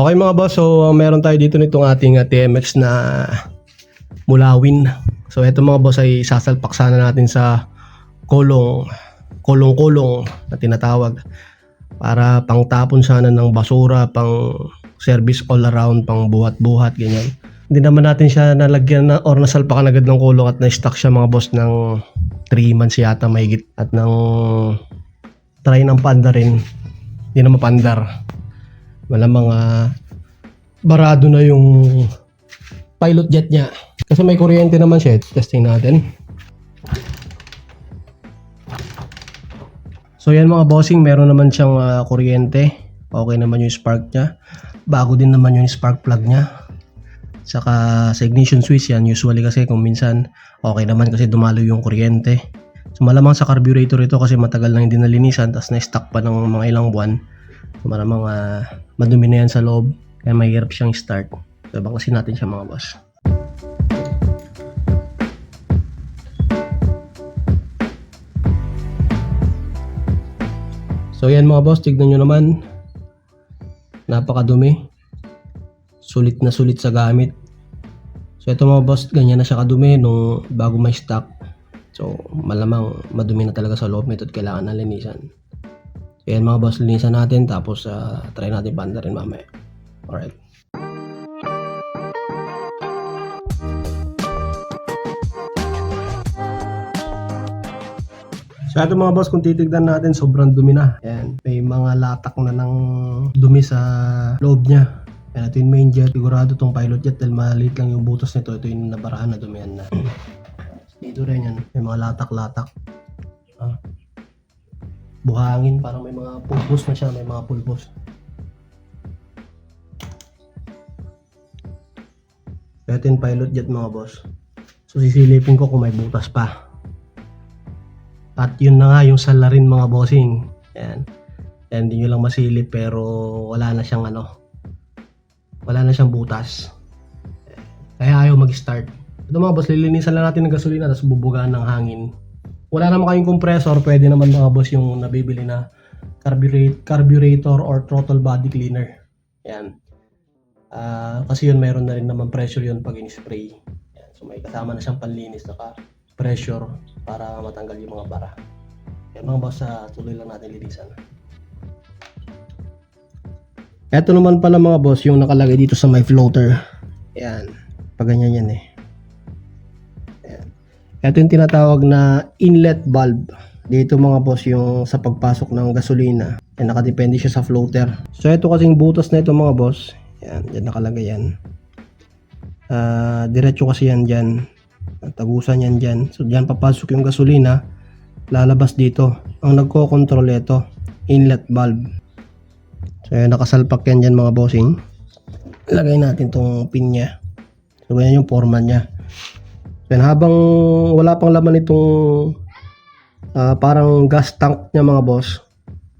Okay mga boss, so uh, meron tayo dito nitong ating uh, TMX na mulawin. So ito mga boss ay sasalpak sana natin sa kolong, kolong-kolong na tinatawag para pangtapon sana ng basura, pang service all around, pang buhat-buhat, ganyan. Hindi naman natin siya nalagyan na or nasalpakan agad ng kulong at na-stock siya mga boss ng 3 months yata mahigit at ng try ng panda rin. Hindi na mapandar. Malamang ah, barado na yung pilot jet niya. Kasi may kuryente naman siya. Testing natin. So yan mga bossing, meron naman siyang ah, kuryente. Okay naman yung spark niya. Bago din naman yung spark plug niya. Saka sa ignition switch yan, usually kasi kung minsan okay naman kasi dumalo yung kuryente. So malamang sa carburetor ito kasi matagal na hindi nalinisan tapos na-stuck pa ng mga ilang buwan. So malamang ah, madumi na yan sa loob kaya mahirap siyang start. So bakasin natin siya mga boss. So yan mga boss, tignan nyo naman. Napakadumi. Sulit na sulit sa gamit. So ito mga boss, ganyan na siya kadumi nung bago may stock. So malamang madumi na talaga sa loob nito at kailangan na linisan. Yan mga boss, linisan natin tapos ah, try natin banda rin mamaya. Alright. So ito mga boss, kung titignan natin, sobrang dumi na. Ayan, may mga latak na ng dumi sa loob niya. Ayan, ito yung main jet. Sigurado tong pilot jet dahil maliit lang yung butas nito. Ito yung nabaraan na dumihan na. Dito rin yan. May mga latak-latak. Ah. Buhangin, parang may mga pulbos na siya. May mga pulbos. Ito yung pilot jet mga boss. So sisilipin ko kung may butas pa. At yun na nga yung salarin mga bossing. Ayan. Ayan, hindi nyo lang masilip pero wala na siyang ano. Wala na siyang butas. Kaya ayaw mag-start. Ito mga boss, lilinisan lang natin ng gasolina tapos bubugaan ng hangin. Wala naman kayong compressor, pwede naman mga boss yung nabibili na carburet- carburetor or throttle body cleaner. Ayan. Ah, kasi yun meron na rin naman pressure yun pag in-spray. Ayan. So may kasama na siyang panlinis na pressure para matanggal yung mga bara. Kaya mga boss, ah, tuloy lang natin linisan. Ito naman pala mga boss, yung nakalagay dito sa my floater. Ayan. Pag ganyan yan eh. Ito yung tinatawag na inlet valve. Dito mga boss yung sa pagpasok ng gasolina. Ayan, nakadepende siya sa floater. So ito kasing butas na ito mga boss. Ayan, dyan nakalagay yan. Ah, diretso kasi yan dyan. Tagusan yan dyan. So dyan papasok yung gasolina. Lalabas dito. Ang nagko-control ito, inlet valve. So ayan, nakasalpak yan dyan mga bossing. Lagay natin tong pin niya. So ganyan yung forma niya. Yan, habang wala pang laman itong ah, parang gas tank niya mga boss,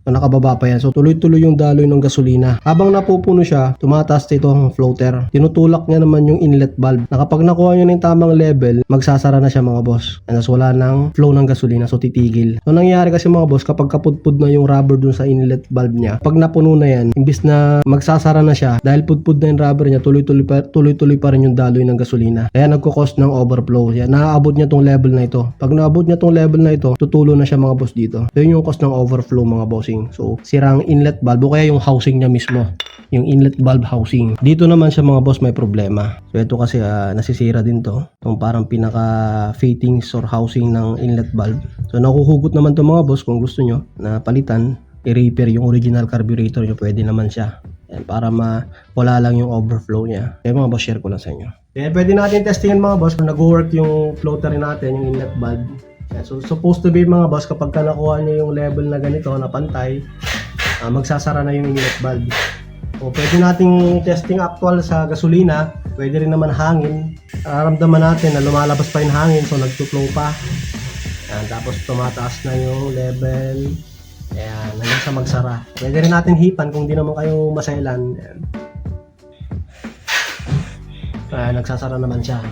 na nakababa pa yan. So tuloy-tuloy yung daloy ng gasolina. Habang napupuno siya, tumataas dito ang floater. Tinutulak niya naman yung inlet valve. Na kapag nakuha niya ng tamang level, magsasara na siya mga boss. And tas wala nang flow ng gasolina, so titigil. So nangyayari kasi mga boss, kapag kapudpud na yung rubber dun sa inlet valve niya, pag napuno na yan, imbis na magsasara na siya, dahil pudpud na yung rubber niya, tuloy-tuloy pa, tuloy-tuloy pa rin yung daloy ng gasolina. Kaya nagko-cause ng overflow. Yan, naaabot niya tong level na ito. Pag naabot niya tong level na ito, tutulo na siya mga boss dito. Yun yung cause ng overflow mga bossing. So, sirang inlet valve o kaya yung housing niya mismo. Yung inlet valve housing. Dito naman siya mga boss may problema. So, ito kasi ah, nasisira din to. Itong parang pinaka fittings or housing ng inlet valve. So, nakuhugot naman to mga boss kung gusto nyo na palitan i-repair yung original carburetor nyo, pwede naman siya. Yan, para ma wala lang yung overflow niya. Kaya mga boss, share ko lang sa inyo. Kaya pwede natin testingin mga boss kung nag-work yung floater natin, yung inlet valve. Yan, so supposed to be mga boss, kapag ka nakuha nyo yung level na ganito, na pantay, ah, magsasara na yung inlet valve. O pwede nating testing actual sa gasolina, pwede rin naman hangin. Nararamdaman natin na lumalabas pa yung hangin, so nagtuflow pa. Yan, tapos tumataas na yung level. Ayan, hanggang sa magsara. Pwede rin natin hipan kung di naman kayo masailan. Ayan. Ayan, nagsasara naman siya.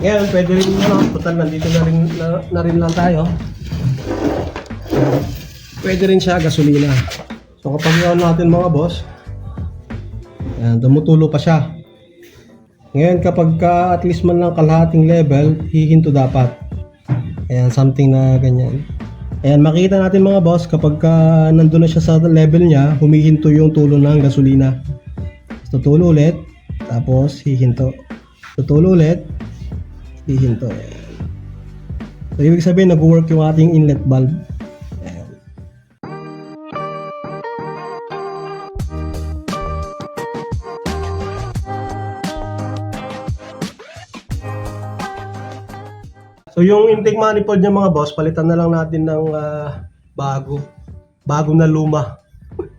Ngayon, pwede rin, ano, total nandito na rin, na, na rin lang tayo. Pwede rin siya gasolina. So kapag yun natin mga boss, Ayan, tumutulo pa siya. Ngayon, kapag ka at least man lang kalahating level, hihinto dapat. Ayan, something na ganyan. Ayan, makita natin mga boss, kapag ka nandun na siya sa level niya, humihinto yung tulo ng gasolina. Tutulo ulit, tapos hihinto. Tutulo ulit, hihinto. Ayan. So, ibig sabihin, nag-work yung ating inlet valve. So yung intake manifold niya mga boss, palitan na lang natin ng ah, bago. Bago na luma.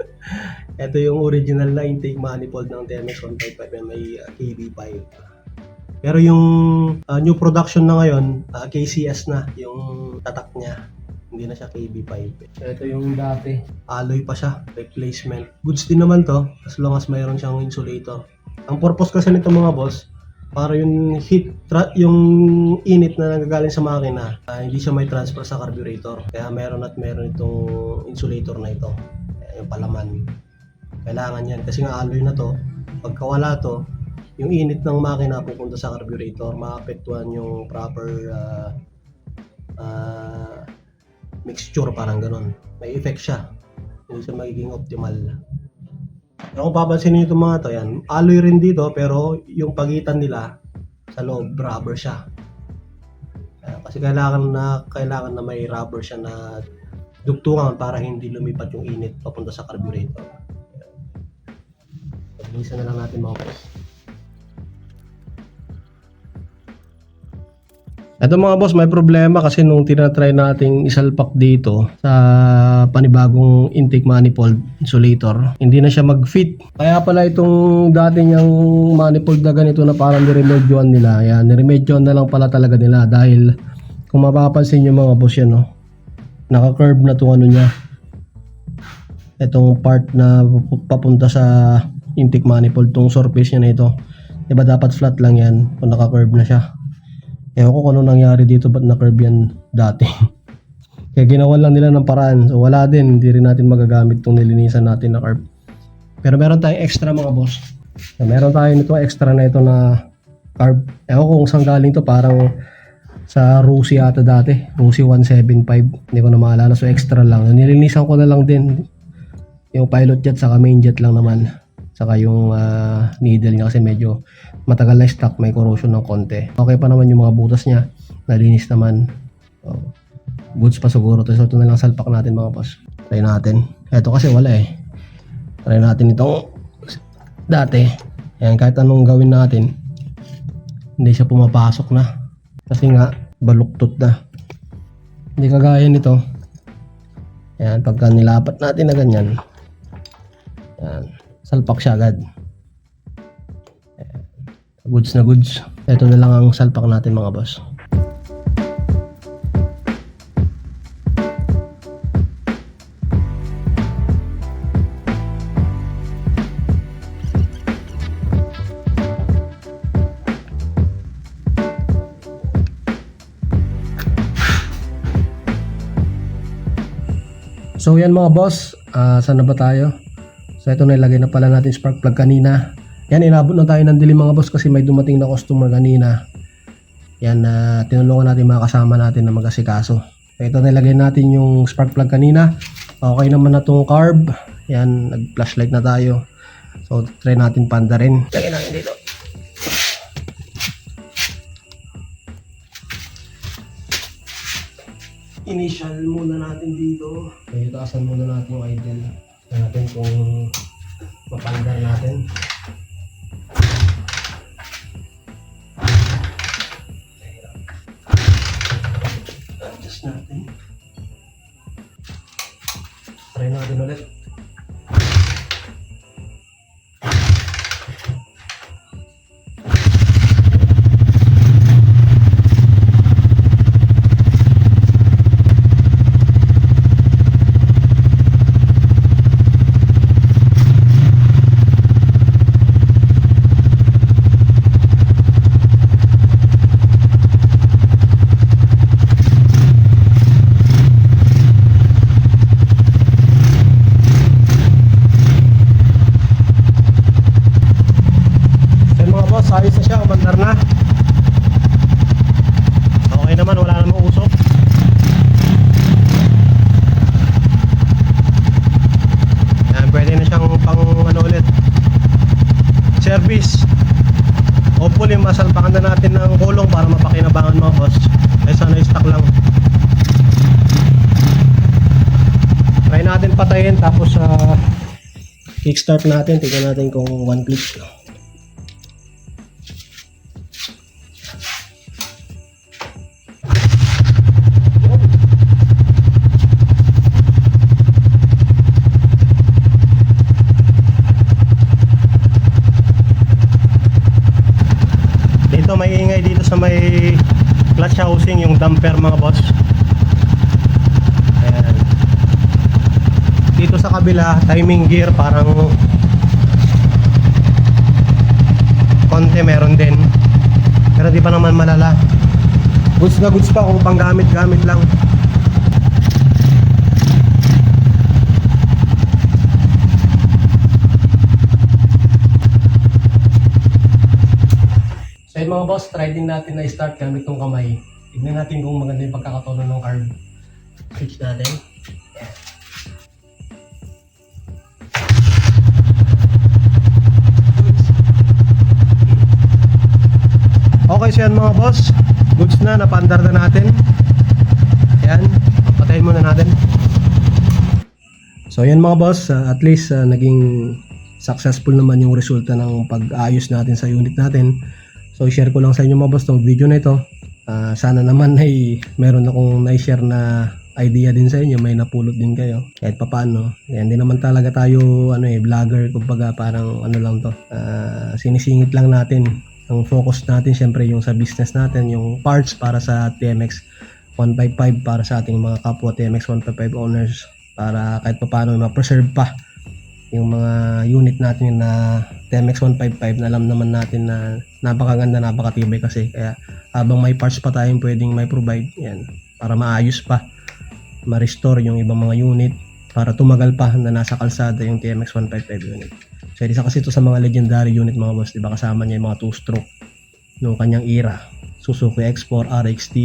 Ito yung original na intake manifold ng TMX 155 may ah, KB5. Pero yung ah, new production na ngayon, ah, KCS na yung tatak niya. Hindi na siya KB5. Ito yung dati. Alloy pa siya. Replacement. Goods din naman to as long as mayroon siyang insulator. Ang purpose kasi nito mga boss, para yung heat, tra- yung init na nagagaling sa makina, ah, hindi siya may transfer sa carburetor. Kaya meron at meron itong insulator na ito. Yung palaman. Kailangan yan. Kasi nga alloy na to, pagka wala to, yung init ng makina pupunta sa carburetor, maapektuhan yung proper ah, ah, mixture, parang ganun. May effect siya. Hindi siya magiging optimal. Kung papansin niyo itong mga to, yan, alloy rin dito pero yung pagitan nila sa loob, rubber siya. Kaya kasi kailangan na kailangan na may rubber siya na dugtungan para hindi lumipat yung init papunta sa carburetor. Paglisan na lang natin mga boss. Ito mga boss, may problema kasi nung tinatry nating isalpak dito sa panibagong intake manifold insulator, hindi na siya mag-fit. Kaya pala itong dati niyang manifold na ganito na parang niremedyoan nila. Yan, niremedyoan na lang pala talaga nila dahil kung mapapansin niyo mga boss yan, no? naka-curve na itong ano niya. Itong part na papunta sa intake manifold, itong surface niya na ito. Diba dapat flat lang yan kung naka-curve na siya. Ewan ko kung ano nangyari dito, ba't na-curve yan dati. Kaya ginawa lang nila ng paraan. So wala din, hindi rin natin magagamit itong nilinisan natin na curve. Pero meron tayong extra mga boss. So, meron tayo nito extra na ito na carb. Ewan ko kung saan galing to, parang sa Rusi ata dati. Rusi 175. Hindi ko na maalala. So extra lang. Nilinisan ko na lang din. Yung pilot jet saka main jet lang naman. Saka yung ah, needle niya kasi medyo matagal na stock, may corrosion ng konti. Okay pa naman yung mga butas niya. Nalinis naman. So, goods pa siguro to. So ito na lang salpak natin mga boss. Try natin. Ito kasi wala eh. Try natin itong dati. Ayan, kahit anong gawin natin, hindi siya pumapasok na. Kasi nga, baluktot na. Hindi kagaya nito. Ayan, pagka nilapat natin na ganyan, ayan, salpak siya agad. Ayan, goods na goods. Ito na lang ang salpak natin mga boss. So yan mga boss, Ah, saan na ba tayo? So ito nilagay na pala natin spark plug kanina. Yan, inabot na tayo ng dilim mga boss kasi may dumating na customer kanina. Yan, na tinulungan natin mga kasama natin na mag-asikaso. So, ito nilagay natin yung spark plug kanina. Okay naman na itong carb. Yan, nag-flashlight na tayo. So try natin panda rin. Lagay natin dito. initial muna natin dito. Taasan muna natin yung idle. Tignan natin kung mapandar natin. Adjust natin. Try natin ulit. service. Hopefully, masalpakan na natin ng kulong para mapakinabangan mga boss. Kaysa na-stock lang. Try natin patayin tapos sa kickstart natin. Tingnan natin kung one click. Kabila, timing gear parang konti meron din. Pero di pa naman malala. Goods na goods pa kung panggamit-gamit lang. So yun mga boss, try din natin na start gamit tong kamay. Tignan natin kung maganda yung pagkakatono ng carb. Switch natin. Yan. Okay, so mga boss. Goods na, napandar na natin. Yan, patayin muna natin. So yan mga boss, uh, at least uh, naging successful naman yung resulta ng pag-ayos natin sa unit natin. So share ko lang sa inyo mga boss tong video na ito. Ah, sana naman ay meron akong na-share na idea din sa inyo, may napulot din kayo. Kahit papaano. Yan, hindi naman talaga tayo ano eh, vlogger, kumbaga parang ano lang to. Ah, sinisingit lang natin. Ang focus natin syempre yung sa business natin, yung parts para sa TMX 155 para sa ating mga kapwa TMX 155 owners para kahit papaano ma-preserve pa yung mga unit natin na TMX 155 na alam naman natin na napakaganda, napakatibay kasi. Kaya habang may parts pa tayong pwedeng may provide yan para maayos pa ma-restore yung ibang mga unit para tumagal pa na nasa kalsada yung TMX 155 unit so isa kasi ito sa mga legendary unit mga boss diba kasama niya yung mga 2 stroke nung kanyang era Suzuki X4 RXT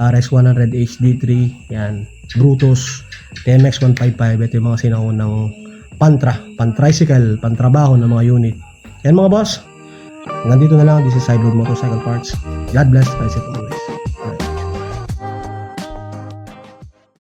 RX100 HD3 yan Brutus TMX 155 ito yung mga sinaunang pantra, pan-tricycle, pantrabaho ng mga unit. Yan mga boss. Hanggang dito na lang. This is Sidewalk Motorcycle Parts. God bless. Bye sa always.